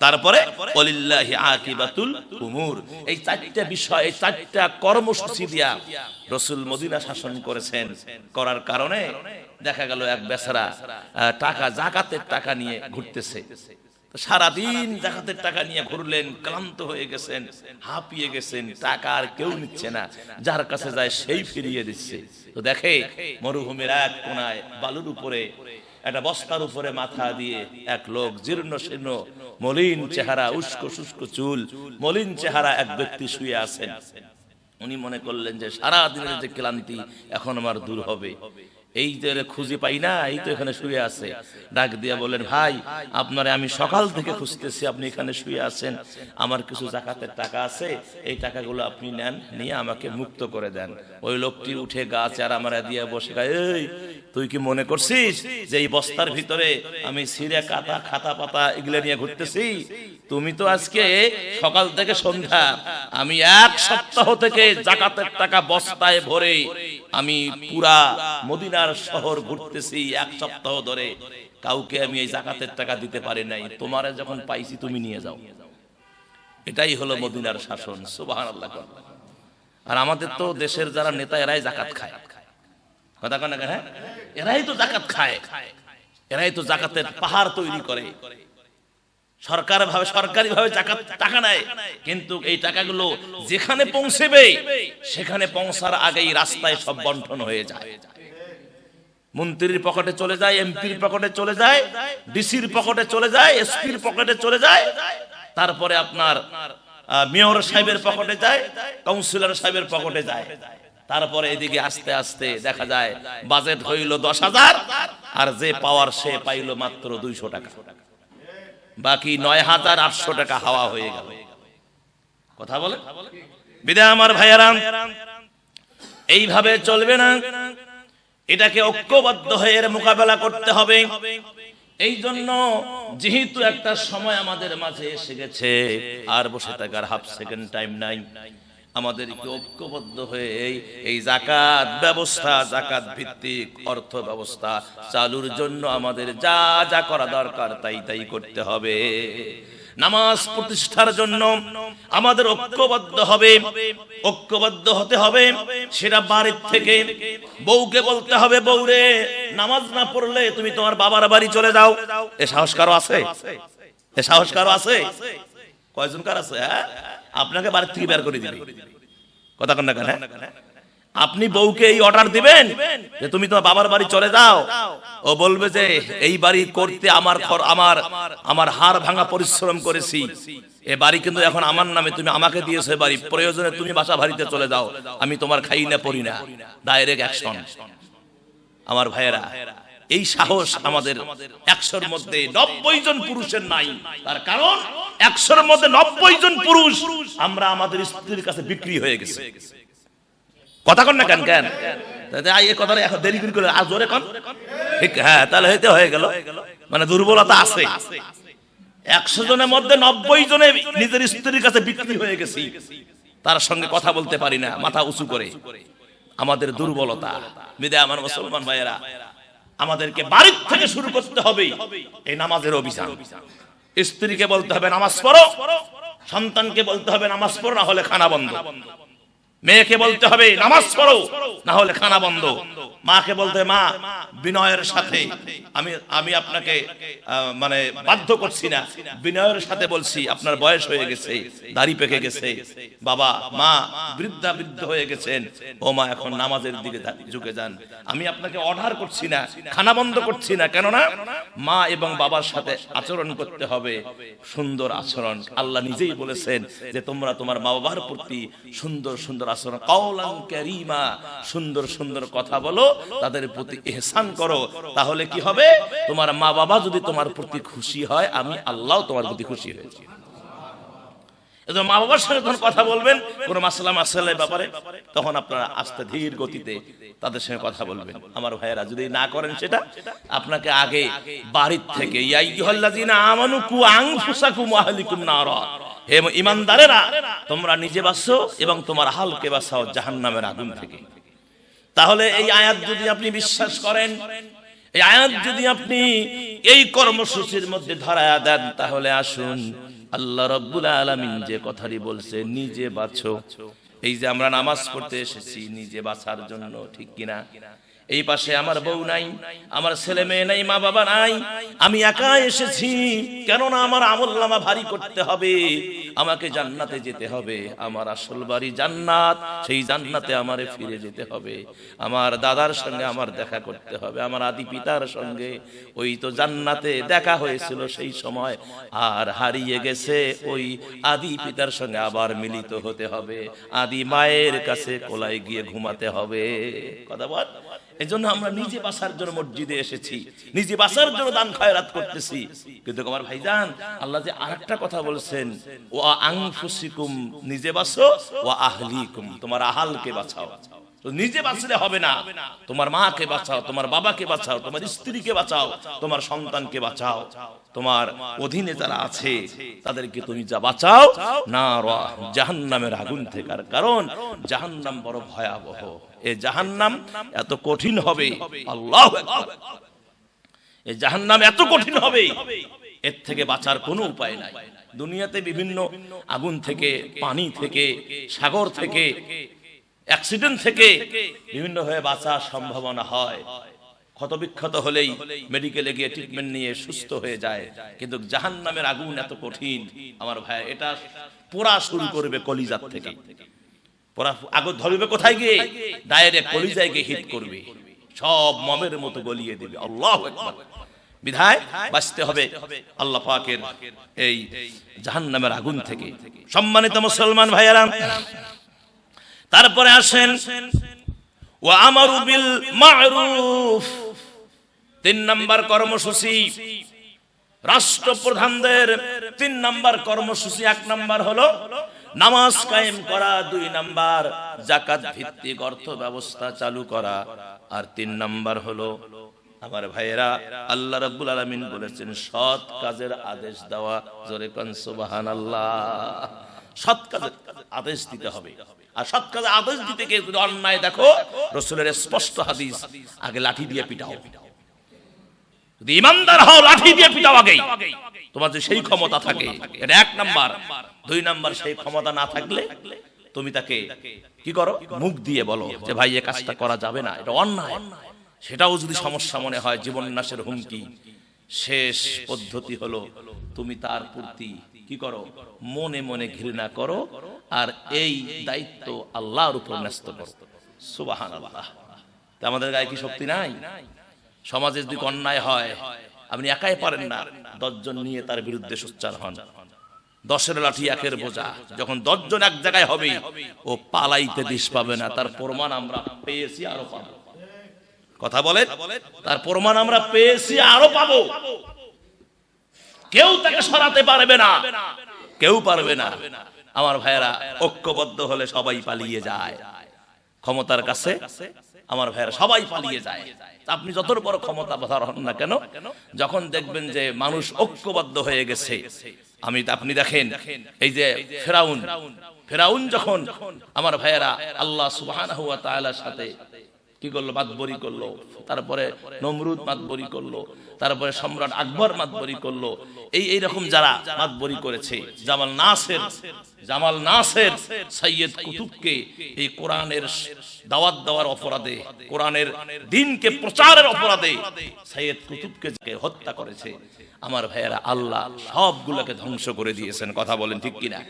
তারপরে অলিল্লাহি আকিবাতুল উমুর। এই চারটা বিষয়, এই চারটা কর্মসূচি দিয়া রসুল মদিনা শাসন করেছেন। করার কারণে দেখা গেল এক বেচারা টাকা, জাকাতের টাকা নিয়ে ঘুরতেছে। সারাদিন জাকাতের টাকা নিয়ে ঘুরলেন, ক্লান্ত হয়ে গেছেন, হাঁপিয়ে গেছেন, টাকা আর কেউ নিচ্ছে না। যার কাছে যায় সেই ফিরিয়ে দিচ্ছে। তো দেখে মরুভূমির এক কোনায় বালুর উপরে, একটা বস্তার উপরে মাথা দিয়ে এক লোক জীর্ণ শীর্ণ, মলিন চেহারা, উস্কো শুষ্ক চুল, মলিন চেহারা এক ব্যক্তি শুয়ে আছেন। উনি মনে করলেন যে সারা দিনের যে ক্লান্তি এখন আমার দূর হবে। এই তো খুঁজে পাই না, এই তো এখানে শুয়ে আছে। ডাক দিয়া বলেন, ভাই, আপনারে আমি সকাল থেকে খুঁজতেছি, আপনি এখানে শুয়ে আছেন। আমার কিছু জাকাতের টাকা আছে, এই টাকাগুলো আপনি নেন, নিয়ে আমাকে মুক্ত করে দেন। ওই লোকটি উঠে গাছ আর আমার দিয়ে বসে গায় তুই কি মনে করছিস যে এই বস্তার ভিতরে আমি সিরে কাতা খাতা পাতা এগুলো নিয়ে ঘুরতেছি? তুমি তো আজকে সকাল থেকে সন্ধ্যা, আমি এক সপ্তাহ থেকে জাকাতের টাকা বস্তায় ভরে আমি পুরা মদিনার শহর ঘুরতেছি এক সপ্তাহ ধরে। কাউকে আমি এই জাকাতের টাকা দিতে পারি নাই। তোমার যখন পাইছি তুমি নিয়ে যাও। এটাই হলো মদিনার শাসন। সুবহানাল্লাহ আর আমাদের তো দেশের যারা নেতা এরাই জাকাত খায়। কথা কন হ্যাঁ? এরাই তো জাকাত খায়। এরাই তো জাকাতের পাহাড় তৈরি করে। সরকার ভাবে সরকারি ভাবে টাকা নেয়। কিন্তু এই টাকাগুলো যেখানে পৌঁছেবে, সেখানে পৌঁছার আগেই রাস্তায় সব বন্টন হয়ে যায়। মন্ত্রীর পকেটে চলে যায়, এমপির পকেটে চলে যায়, ডিসির পকেটে চলে যায়, এসপির পকেটে চলে যায়। তারপরে আপনার মেয়র সাহেবের পকেটে যায়, কাউন্সিলর সাহেবের পকেটে যায়। তারপরে এদিকে আস্তে আস্তে দেখা যায়, বাজেট হইল দশ হাজার, আর যে পাওয়ার সে পাইল মাত্র দুইশো টাকা। বাকি নয় হাজার আটশো টাকা হাওয়া হয়ে গেল। কথা বলে? বিদায় আমার ভাইয়ারাম। এইভাবে চলবে না। এটাকে ঐক্যবদ্ধ হয়ে এর মোকাবেলা করতে হবে। এই জন্য যেহেতু একটা সময় আমাদের মাঝে এসে গেছে, আর বসে থাকার হাফ সেকেন্ড টাইম নাই। আমাদেরকে ঐক্যবদ্ধ হয়ে এই এই জাকাত ব্যবস্থা জাকাত ভিত্তিক অর্থ ব্যবস্থা চালুর জন্য আমাদের যা যা করা দরকার তাই তাই করতে হবে। নামাজ প্রতিষ্ঠার জন্য আমাদের ঐক্যবদ্ধ হবে, ঐক্যবদ্ধ হতে হবে। সেটা বাড়ির থেকে বউকে বলতে হবে, বউরে, নামাজ না পড়লে তুমি তোমার বাবার বাড়ি চলে যাও। এ সাহস কারও আছে? এ সাহস কারও আছে? কয়জন কার আছে হ্যাঁ? আপনাকে বাড়ির থেকে বের করে দিবে। কথা কন না কেন হ্যাঁ? আপনি বউকে এই অর্ডার দিবেন যে তুমি তোমার বাবার বাড়ি চলে যাও। ও বলবে যে, এই বাড়ি করতে আমার খর- আমার আমার হাড় ভাঙা পরিশ্রম করেছি। এ বাড়ি কিন্তু এখন আমার নামে তুমি আমাকে দিয়েছ বাড়ি প্রয়োজনে তুমি বাসা বাড়িতে চলে যাও। আমি তোমার খাই না, পড়ি না। ডাইরেক্ট অ্যাকশন আমার ভাইয়েরা, এই সাহস আমাদের একশোর মধ্যে নব্বই জন পুরুষের নাই। তার কারণ একশোর মধ্যে নব্বই জন পুরুষ আমরা আমাদের স্ত্রীর কাছে বিক্রি হয়ে গেছে। কথা কন না কেন? কেন কথাটা এখন দেরি করে আর জোরে কন? ঠিক হ্যাঁ তাহলে হইতে হয়ে গেল। মানে দুর্বলতা আছে। একশো জনের মধ্যে নব্বই জনে নিজের স্ত্রীর কাছে বিক্রি হয়ে গেছি। তার সঙ্গে কথা বলতে পারি না মাথা উঁচু করে। আমাদের দুর্বলতা। বিদায় আমার মুসলমান ভাইয়েরা আমাদেরকে বাড়ির থেকে শুরু করতে হবে। এই নামাজের অভিযান। স্ত্রীকে বলতে হবে নামাজ পড়ো, সন্তানকে বলতে হবে নামাজ পড়ো, না হলে খানা বন্ধ। মেয়েকে বলতে হবে নামাজ পড়ো, না হলে খানা বন্ধ। মাকে বলতে মা, বিনয়ের সাথে। আমি আমি আপনাকে মানে বাধ্য করছি না। বিনয়ের সাথে বলছি, আপনার বয়স হয়ে গেছে, দাড়ি পেকে গেছে। বাবা, মা বৃদ্ধা বৃদ্ধ হয়ে গেছেন। ও মা, এখন নামাজের দিকে ঝুঁকে যান। আমি আপনাকে অর্ডার করছি না, খানা বন্ধ করছি না। কেননা, মা এবং বাবার সাথে আচরণ করতে হবে। সুন্দর আচরণ। আল্লাহ নিজেই বলেছেন যে, তোমরা তোমার মা বাবার প্রতি সুন্দর সুন্দর আচরণ। কাওলান কারীমা, সুন্দর সুন্দর কথা বলো। তাদের প্রতি ইহসান করো। তাহলে কি হবে? তোমার মা বাবা যদি তোমার প্রতি খুশি হয়, আমি আল্লাহ তোমার প্রতি খুশি হয়েছি মা বাবার সঙ্গে যখন কথা বলবেন, কোন মাসালা মাসালের ব্যাপারে, তখন আপনারা আস্তে ধীর গতিতে তাদের সঙ্গে কথা বলবেন। আমার ভাইয়েরা, যদি না করেন সেটা, আপনাকে আগে বাড়ির থেকে হে ইমানদারেরা, তোমরা নিজে বাঁচো এবং তোমার হালকে বাঁচাও জাহান্নামের আগুন থেকে। তাহলে এই আয়াত যদি আপনি বিশ্বাস করেন, এই আয়াত যদি আপনি এই কর্মসূচির মধ্যে ধরায়া দেন, তাহলে আসুন, আল্লাহ রব্বুল আলামিন যে কথাটি বলছে, নিজে বাঁচো। এই যে আমরা নামাজ পড়তে এসেছি, নিজে বাঁচার জন্য, ঠিক কিনা? এই পাশে আমার বউ নাই, আমার ছেলে মেয়ে নাই মা বাবা নাই, আমি একা এসেছি, কেননা আমার আমল নামা ভারী করতে হবে। আমাকে জান্নাতে যেতে হবে। আমার আসল বাড়ি জান্নাত, সেই জান্নাতে আমারে ফিরে যেতে হবে। আমার দাদার সঙ্গে আমার দেখা করতে হবে, আমার আদি পিতার সঙ্গে। ওই তো জান্নাতে দেখা হয়েছিল সেই সময়, আর হারিয়ে গেছে ওই আদি পিতার সঙ্গে আবার মিলিত হতে হবে। আদি মায়ের কাছে কোলায় গিয়ে ঘুমাতে হবে। কথা বল। এই জন্য আমরা নিজে বাসার জন্য মসজিদে এসেছি, নিজে বাসার জন্য দান খয়রাত করতেছি। কিন্তু আমার ভাইজান, আল্লাহ যে আরেকটা কথা বলছেন ও আংফুসিকুম নিজে বাসো ও আহলিকুম, তোমার আহালকে বাঁচাও। নিজে বাঁচলে হবে না। তোমার মাকে বাঁচাও, তোমার বাবাকে বাঁচাও, তোমার স্ত্রীকে বাঁচাও, তোমার সন্তানকে বাঁচাও। তোমার অধীনে যারা আছে, তাদেরকে তুমি যা বাঁচাও না জাহান্নামের আগুন থেকে। কারণ, জাহান্নাম বড় ভয়াবহ। এ জাহান্নাম এত কঠিন হবে। আল্লাহ এ জাহান্নাম এত কঠিন হবে। এর থেকে বাঁচার কোনো উপায় নাই। দুনিয়াতে বিভিন্ন আগুন থেকে, পানি থেকে, সাগর থেকে, অ্যাক্সিডেন্ট থেকে বিভিন্ন হয়ে বাঁচার সম্ভাবনা হয়। ক্ষতবিক্ষত হলেই মেডিকেলে গিয়ে ট্রিটমেন্ট নিয়ে সুস্থ হয়ে যায়। কিন্তু জাহান নামের আগুন এত কঠিন, আমার ভাই, এটা পোড়া শুরু করবে কলিজার থেকে। পোড়া আগুন ধরবে কোথায় গিয়ে? ডাইরেক্ট কলিজায় গিয়ে হিট করবে। সব মমের মতো গলিয়ে দেবে। আল্লাহ বিধায় বাঁচতে হবে আল্লাহ পাকের এই জাহান্নামের আগুন থেকে। সম্মানিত মুসলমান ভাইয়ারা, তারপরে আসেন ও মারুফ, তিন নাম্বার কর্মসূচি। রাষ্ট্রপ্রধানদের তিন নাম্বার কর্মসূচি, এক নাম্বার হলো নামাজ কায়েম করা, দুই নাম্বার জাকাত ভিত্তিক অর্থ ব্যবস্থা চালু করা, আর তিন নাম্বার হলো আমার ভাইয়েরা, আল্লাহ রাব্বুল আলামিন বলেছেন, সৎ কাজের আদেশ দেওয়া, জোরে কন, সুবহানাল্লাহ। সৎ কাজের আদেশ দিতে হবে। আর সৎ কাজে আদেশ দিতে গিয়ে যদি অন্যায় দেখো, রসুলের স্পষ্ট হাদিস, আগে লাঠি দিয়ে পিটাও। যদি ইমানদার হও, লাঠি দিয়ে পিটাও আগে তোমার যে সেই ক্ষমতা থাকে, এটা এক নাম্বার। দুই নাম্বার, সেই ক্ষমতা না থাকলে তুমি তাকে কি করো? মুখ দিয়ে বলো যে, ভাই, এ কাজটা করা যাবে না, এটা অন্যায়। সেটাও যদি সমস্যা মনে হয় জীবন নাশের হুমকি। শেষ পদ্ধতি হলো তুমি তার প্রতি কি করো? মনে মনে ঘৃণা করো আর এই দায়িত্ব আল্লাহর উপর ন্যস্ত করো। সুবাহান আল্লাহ তা আমাদের গায়ে কি শক্তি নাই? সমাজে যদি অন্যায় হয় আপনি একাই পারেন না দশজন নিয়ে তার বিরুদ্ধে সোচ্চার হন। দশের লাঠি একের বোঝা। যখন দশজন এক জায়গায় হবে ও পালাইতে দিস পাবে না তার প্রমাণ আমরা পেয়েছি আরও পাবো। কথা বলে তার প্রমাণ আমরা পেয়েছি, আরও পাবো। কেউ তাকে সরাতে পারবে না। কেউ পারবে না। আমার ভাইয়েরা, ঐক্যবদ্ধ হলে সবাই পালিয়ে যায়। ক্ষমতার কাছে আমার ভাইয়েরা, সবাই পালিয়ে যায়। আপনি যত বড় ক্ষমতা বাধার হন না কেন, যখন দেখবেন যে মানুষ ঐক্যবদ্ধ হয়ে গেছে, আমি আপনি দেখেন, এই যে ফেরাউন ফেরাউন যখন আমার ভাইয়েরা আল্লাহ তাআলার সাথে কি করল? মাতবরি করল। তারপরে নমরুদ মাতবরি করল। তারপরে সম্রাট আকবর মাতবরি করল। এই এই রকম যারা মাতবরি করেছে, জামাল নাসের জামাল নাসের সৈয়দ কুতুবকে এই কোরআনের দাওয়াত দেওয়ার অপরাধে, কোরআনের দিনকে প্রচারের অপরাধে সৈয়দ কুতুবকে হত্যা করেছে, আমার ভাইয়েরা আল্লাহ সবগুলোকে ধ্বংস করে দিয়েছেন। কথা বলেন ঠিক কিনা?